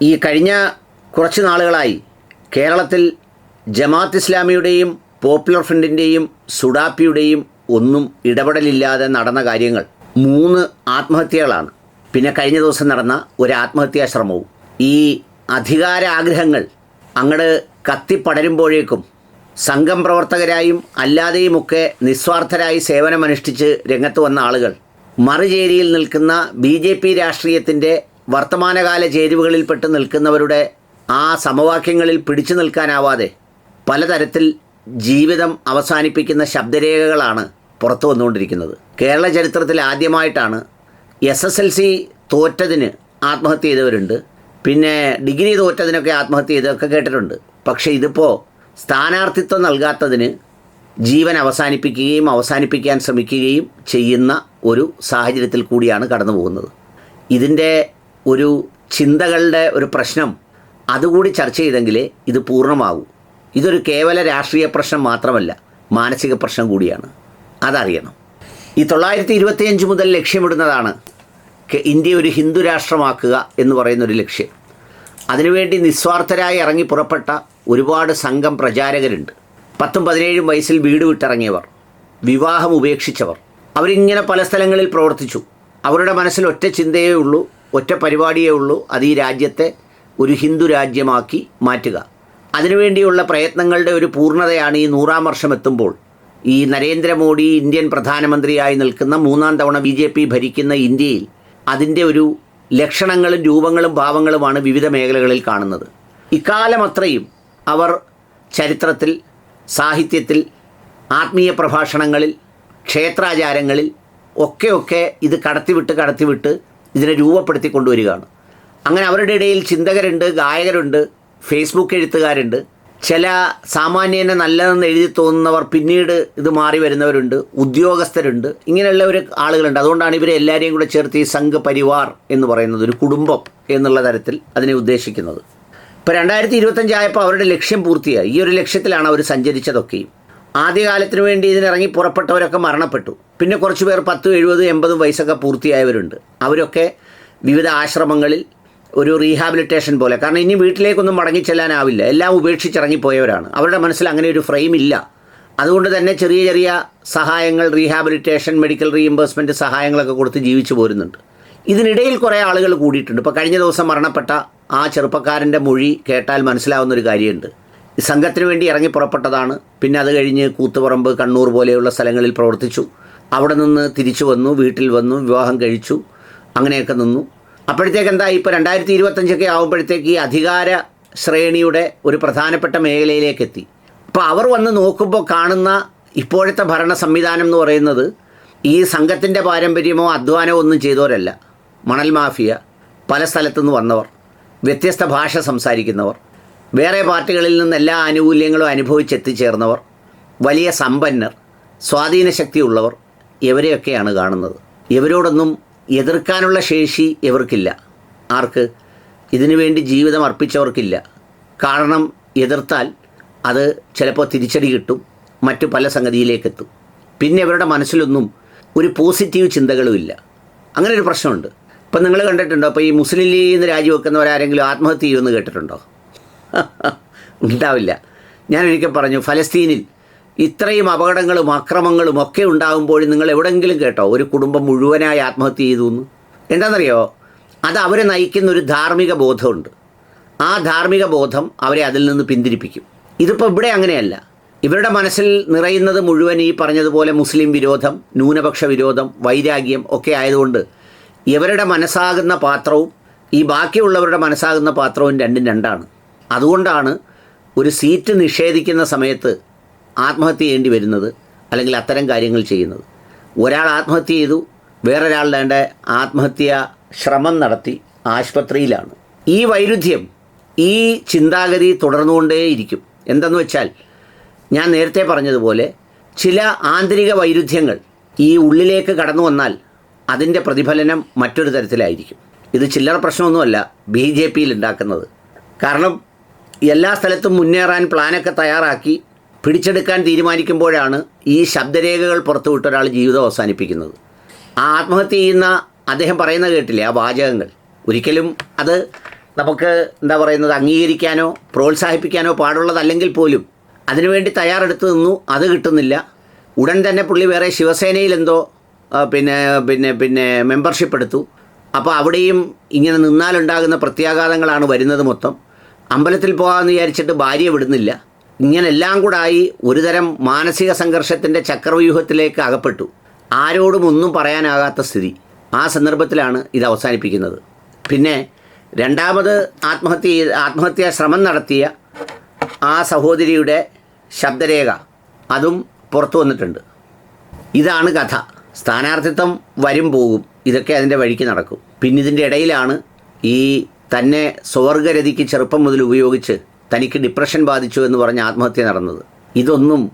ഈ കഴിഞ്ഞ കുറച്ച് നാളുകളായി കേരളത്തിൽ ജമാഅത്ത് ഇസ്ലാമിയുടെയും പോപ്പുലർ ഫ്രണ്ടിന്റെയും സുഡാപ്പിയുടെയും ഒന്നും ഇടപെടലില്ലാതെ നടന്ന കാര്യങ്ങൾ മൂന്ന് ആത്മഹത്യകളാണ്. പിന്നെ കഴിഞ്ഞ ദിവസം നടന്ന ഒരു ആത്മഹത്യാ ശ്രമവും. ഈ അധികാരാഗ്രഹങ്ങൾ അങ്ങട് കത്തിപ്പടരുമ്പോഴേക്കും സംഘം പ്രവർത്തകരായും അല്ലാതെയുമൊക്കെ നിസ്വാർത്ഥരായി സേവനമനുഷ്ഠിച്ച് രംഗത്ത് വന്ന ആളുകൾ മറുചേരിയിൽ നിൽക്കുന്ന ബി ജെ പി രാഷ്ട്രീയത്തിന്റെ വർത്തമാനകാല ചേരുവകളിൽപ്പെട്ട് നിൽക്കുന്നവരുടെ ആ സമവാക്യങ്ങളിൽ പിടിച്ചു നിൽക്കാനാവാതെ പലതരത്തിൽ ജീവിതം അവസാനിപ്പിക്കുന്ന ശബ്ദരേഖകളാണ് പുറത്തു വന്നുകൊണ്ടിരിക്കുന്നത്. കേരള ചരിത്രത്തിൽ ആദ്യമായിട്ടാണ് എസ് എസ് എൽ സി തോറ്റതിന് ആത്മഹത്യ ചെയ്തവരുണ്ട്. പിന്നെ ഡിഗ്രി തോറ്റതിനൊക്കെ ആത്മഹത്യ ചെയ്തതൊക്കെ കേട്ടിട്ടുണ്ട്. പക്ഷേ ഇതിപ്പോൾ സ്ഥാനാർത്ഥിത്വം നൽകാത്തതിന് ജീവൻ അവസാനിപ്പിക്കുകയും അവസാനിപ്പിക്കാൻ ശ്രമിക്കുകയും ചെയ്യുന്ന ഒരു സാഹചര്യത്തിൽ കൂടിയാണ് കടന്നു പോകുന്നത് ഇതിന്റെ ഒരു ചിന്തകളുടെ ഒരു പ്രശ്നം അതുകൂടി ചർച്ച ചെയ്തെങ്കിൽ ഇത് പൂർണമാകൂ. ഇതൊരു കേവല രാഷ്ട്രീയ പ്രശ്നം മാത്രമല്ല മാനസിക പ്രശ്നം കൂടിയാണ്. അതറിയണം. ഈ തൊള്ളായിരത്തി ഇരുപത്തിയഞ്ച് മുതൽ ലക്ഷ്യമിടുന്നതാണ് ഇന്ത്യ ഒരു ഹിന്ദു രാഷ്ട്രമാക്കുക എന്ന് പറയുന്നൊരു ലക്ഷ്യം. അതിനുവേണ്ടി നിസ്വാർത്ഥരായി ഇറങ്ങി പുറപ്പെട്ട ഒരുപാട് സംഘം പ്രചാരകരുണ്ട്. പത്തും പതിനേഴും വയസ്സിൽ വീട് വിട്ടിറങ്ങിയവർ വിവാഹം ഉപേക്ഷിച്ചവർ. അവരിങ്ങനെ പല സ്ഥലങ്ങളിൽ പ്രവർത്തിച്ചു. അവരുടെ മനസ്സിൽ ഒറ്റ ചിന്തയേ ഉള്ളൂ ഒറ്റ പരിപാടിയേ ഉള്ളൂ. അത് ഈ രാജ്യത്തെ ഒരു ഹിന്ദു രാജ്യമാക്കി മാറ്റുക. അതിനുവേണ്ടിയുള്ള പ്രയത്നങ്ങളുടെ ഒരു പൂർണതയാണ് ഈ നൂറാം വർഷം എത്തുമ്പോൾ. ഈ നരേന്ദ്രമോദി ഇന്ത്യൻ പ്രധാനമന്ത്രിയായി നിൽക്കുന്ന മൂന്നാം തവണ ബി ജെ പി ഭരിക്കുന്ന ഇന്ത്യയിൽ അതിന്റെ ഒരു ലക്ഷണങ്ങളും രൂപങ്ങളും ഭാവങ്ങളുമാണ് വിവിധ മേഖലകളിൽ കാണുന്നത്. ഇക്കാലമത്രയും അവർ ചരിത്രത്തിൽ സാഹിത്യത്തിൽ ആത്മീയ പ്രഭാഷണങ്ങളിൽ ക്ഷേത്രാചാരങ്ങളിൽ ഒക്കെ ഒക്കെ ഇത് കടത്തിവിട്ട് കടത്തിവിട്ട് ഇതിനെ രൂപപ്പെടുത്തി കൊണ്ടുവരികയാണ് അങ്ങനെ അവരുടെ ഇടയിൽ ചിന്തകരുണ്ട് ഗായകരുണ്ട് ഫേസ്ബുക്ക് എഴുത്തുകാരുണ്ട്. ചില സാമാന്യനെ നല്ലതെന്ന് എഴുതി തോന്നുന്നവർ പിന്നീട് ഇത് മാറി വരുന്നവരുണ്ട് ഉദ്യോഗസ്ഥരുണ്ട് ഇങ്ങനെയുള്ള ഒരു ആളുകളുണ്ട്. അതുകൊണ്ടാണ് ഇവരെ എല്ലാവരെയും കൂടെ ചേർത്ത് ഈ സംഘ് പരിവാർ എന്ന് പറയുന്നത് ഒരു കുടുംബം എന്നുള്ള തരത്തിൽ അതിനെ ഉദ്ദേശിക്കുന്നത്. ഇപ്പോൾ രണ്ടായിരത്തി ഇരുപത്തഞ്ചായപ്പോൾ അവരുടെ ലക്ഷ്യം പൂർത്തിയായി. ഈ ഒരു ലക്ഷ്യത്തിലാണ് അവർ സഞ്ചരിച്ചതൊക്കെയും. ആദ്യകാലത്തിന് വേണ്ടി ഇതിനിറങ്ങി പുറപ്പെട്ടവരൊക്കെ മരണപ്പെട്ടു. പിന്നെ കുറച്ച് പേർ പത്തും എഴുപതും എൺപതും വയസ്സൊക്കെ പൂർത്തിയായവരുണ്ട്. അവരൊക്കെ വിവിധ ആശ്രമങ്ങളിൽ ഒരു റീഹാബിലിറ്റേഷൻ പോലെ. കാരണം ഇനി വീട്ടിലേക്കൊന്നും മടങ്ങിച്ചെല്ലാനാവില്ല. എല്ലാം ഉപേക്ഷിച്ചിറങ്ങിപ്പോയവരാണ്. അവരുടെ മനസ്സിൽ അങ്ങനെ ഒരു ഫ്രെയിം ഇല്ല. അതുകൊണ്ട് തന്നെ ചെറിയ ചെറിയ സഹായങ്ങൾ റീഹാബിലിറ്റേഷൻ മെഡിക്കൽ റീഇംബേഴ്സ്മെന്റ് സഹായങ്ങളൊക്കെ കൊടുത്ത് ജീവിച്ചു പോരുന്നുണ്ട്. ഇതിനിടയിൽ കുറേ ആളുകൾ കൂടിയിട്ടുണ്ട്. ഇപ്പോൾ കഴിഞ്ഞ ദിവസം മരണപ്പെട്ട ആ ചെറുപ്പക്കാരന്റെ മൊഴി കേട്ടാൽ മനസ്സിലാവുന്ന ഒരു കാര്യമുണ്ട്. സംഘത്തിന് വേണ്ടി ഇറങ്ങി പുറപ്പെട്ടതാണ്. പിന്നെ അത് കഴിഞ്ഞ് കൂത്തുപറമ്പ് കണ്ണൂർ പോലെയുള്ള സ്ഥലങ്ങളിൽ പ്രവർത്തിച്ചു. അവിടെ നിന്ന് തിരിച്ചു വന്നു വീട്ടിൽ വന്നു വിവാഹം കഴിച്ചു അങ്ങനെയൊക്കെ നിന്നു. അപ്പോഴത്തേക്ക് എന്താ ഇപ്പോൾ രണ്ടായിരത്തി ഇരുപത്തഞ്ചൊക്കെ ആകുമ്പോഴത്തേക്ക് ഈ അധികാര ശ്രേണിയുടെ ഒരു പ്രധാനപ്പെട്ട മേഖലയിലേക്ക് എത്തി. അപ്പോൾ അവർ വന്ന് നോക്കുമ്പോൾ കാണുന്ന ഇപ്പോഴത്തെ ഭരണ സംവിധാനം എന്ന് പറയുന്നത് ഈ സംഘത്തിന്റെ പാരമ്പര്യമോ അധ്വാനമോ ഒന്നും ചെയ്തവരല്ല. മണൽ മാഫിയ പല സ്ഥലത്തുനിന്ന് വന്നവർ വ്യത്യസ്ത ഭാഷ സംസാരിക്കുന്നവർ. വേറെ പാർട്ടികളിൽ നിന്ന് എല്ലാ ആനുകൂല്യങ്ങളും അനുഭവിച്ചെത്തിച്ചേർന്നവർ വലിയ സമ്പന്നർ സ്വാധീന ശക്തിയുള്ളവർ ഇവരെയൊക്കെയാണ് കാണുന്നത്. ഇവരോടൊന്നും എതിർക്കാനുള്ള ശേഷി ഇവർക്കില്ല. ആർക്ക്? ഇതിനു വേണ്ടി ജീവിതം അർപ്പിച്ചവർക്കില്ല. കാരണം എതിർത്താൽ അത് ചിലപ്പോൾ തിരിച്ചടി കിട്ടും മറ്റു പല സംഗതിയിലേക്കെത്തും. പിന്നെ ഇവരുടെ മനസ്സിലൊന്നും ഒരു പോസിറ്റീവ് ചിന്തകളും ഇല്ല. അങ്ങനെ ഒരു പ്രശ്നമുണ്ട്. ഇപ്പം നിങ്ങൾ കണ്ടിട്ടുണ്ടോ? അപ്പോൾ ഈ മുസ്ലിം ലീഗിൽ നിന്ന് രാജിവെക്കുന്നവരാരെങ്കിലും ആത്മഹത്യ ചെയ്യുമെന്ന് കേട്ടിട്ടുണ്ടോ? ഉണ്ടാവില്ല. ഞാൻ ഒരിക്കൽ പറഞ്ഞു ഫലസ്തീനിൽ ഇത്രയും അപകടങ്ങളും അക്രമങ്ങളും ഒക്കെ ഉണ്ടാകുമ്പോൾ നിങ്ങൾ എവിടെയെങ്കിലും കേട്ടോ ഒരു കുടുംബം മുഴുവനായി ആത്മഹത്യ ചെയ്തു എന്ന്? എന്താണെന്നറിയോ? അത് അവരെ നയിക്കുന്ന ഒരു ധാർമ്മിക ബോധമുണ്ട്. ആ ധാർമ്മിക ബോധം അവരെ അതിൽ നിന്ന് പിന്തിരിപ്പിക്കും. ഇതിപ്പോൾ ഇവിടെ അങ്ങനെയല്ല. ഇവരുടെ മനസ്സിൽ നിറയുന്നത് മുഴുവൻ ഈ പറഞ്ഞതുപോലെ മുസ്ലിം വിരോധം ന്യൂനപക്ഷ വിരോധം വൈരാഗ്യം ഒക്കെ ആയതുകൊണ്ട് ഇവരുടെ മനസ്സാകുന്ന പാത്രവും ഈ ബാക്കിയുള്ളവരുടെ മനസ്സാകുന്ന പാത്രവും രണ്ടും രണ്ടാണ്. അതുകൊണ്ടാണ് ഒരു സീറ്റ് നിഷേധിക്കുന്ന സമയത്ത് ആത്മഹത്യ ചെയ്യേണ്ടി വരുന്നത് അല്ലെങ്കിൽ അത്തരം കാര്യങ്ങൾ ചെയ്യുന്നത്. ഒരാൾ ആത്മഹത്യ ചെയ്തു വേറൊരാൾ വേണ്ട ആത്മഹത്യ ശ്രമം നടത്തി ആശുപത്രിയിലാണ്. ഈ വൈരുദ്ധ്യം ഈ ചിന്താഗതി തുടർന്നുകൊണ്ടേയിരിക്കും. എന്തെന്ന് വെച്ചാൽ ഞാൻ നേരത്തെ പറഞ്ഞതുപോലെ ചില ആന്തരിക വൈരുദ്ധ്യങ്ങൾ ഈ ഉള്ളിലേക്ക് കടന്നു വന്നാൽ അതിന്റെ പ്രതിഫലനം മറ്റൊരു തരത്തിലായിരിക്കും. ഇത് ചില്ലറ പ്രശ്നമൊന്നുമല്ല ബി ജെ പിയിൽ ഉണ്ടാക്കുന്നത്. കാരണം എല്ലാ സ്ഥലത്തും മുന്നേറാൻ പ്ലാനൊക്കെ തയ്യാറാക്കി പിടിച്ചെടുക്കാൻ തീരുമാനിക്കുമ്പോഴാണ് ഈ ശബ്ദരേഖകൾ പുറത്തുവിട്ട ഒരാൾ ജീവിതം അവസാനിപ്പിക്കുന്നത്. ആ ആത്മഹത്യ ചെയ്യുന്ന അദ്ദേഹം പറയുന്ന കേട്ടില്ലേ ആ വാചകങ്ങൾ? ഒരിക്കലും അത് നമുക്ക് എന്താ പറയുന്നത് അംഗീകരിക്കാനോ പ്രോത്സാഹിപ്പിക്കാനോ പാടുള്ളതല്ലെങ്കിൽ പോലും അതിനുവേണ്ടി തയ്യാറെടുത്ത് നിന്നു അത് കിട്ടുന്നില്ല. ഉടൻ തന്നെ പുള്ളി വേറെ ശിവസേനയിൽ എന്തോ പിന്നെ പിന്നെ പിന്നെ മെമ്പർഷിപ്പ് എടുത്തു അപ്പോൾ അവിടെയും ഇങ്ങനെ നിന്നാലുണ്ടാകുന്ന പ്രത്യാഘാതങ്ങളാണ് വരുന്നത് മൊത്തം. അമ്പലത്തിൽ പോകാമെന്ന് വിചാരിച്ചിട്ട് ഭാര്യ വിടുന്നില്ല. ഇങ്ങനെല്ലാം കൂടായി ഒരുതരം മാനസിക സംഘർഷത്തിന്റെ ചക്രവ്യൂഹത്തിലേക്ക് അകപ്പെട്ടു. ആരോടും ഒന്നും പറയാനാകാത്ത സ്ഥിതി. ആ സന്ദർഭത്തിലാണ് ഇത് അവസാനിപ്പിക്കുന്നത്. പിന്നെ രണ്ടാമത് ആത്മഹത്യ ആത്മഹത്യാ ശ്രമം നടത്തിയ ആ സഹോദരിയുടെ ശബ്ദരേഖ അതും പുറത്തു വന്നിട്ടുണ്ട്. ഇതാണ് കഥ. സ്ഥാനാർത്ഥിത്വം വരും പോകും. ഇതൊക്കെ അതിന്റെ വഴിക്ക് നടക്കും. പിന്നെ ഇതിന്റെ ഇടയിലാണ് ഈ തന്നെ സ്വർഗരതിക്ക് ചെറുപ്പം മുതൽ ഉപയോഗിച്ച് തനിക്ക് ഡിപ്രഷൻ ബാധിച്ചു എന്ന് പറഞ്ഞ് ആത്മഹത്യ നടന്നത്. ഇതൊന്നും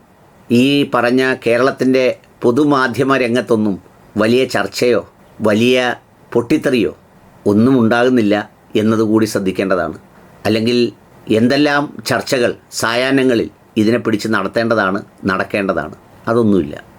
ഈ പറഞ്ഞ കേരളത്തിന്റെ പൊതുമാധ്യമ രംഗത്തൊന്നും വലിയ ചർച്ചയോ വലിയ പൊട്ടിത്തെറിയോ ഒന്നും ഉണ്ടാകുന്നില്ല എന്നതുകൂടി ശ്രദ്ധിക്കേണ്ടതാണ്. അല്ലെങ്കിൽ എന്തെല്ലാം ചർച്ചകൾ സായാഹ്നങ്ങളിൽ ഇതിനെ പിടിച്ച് നടത്തേണ്ടതാണ് നടക്കേണ്ടതാണ്. അതൊന്നുമില്ല.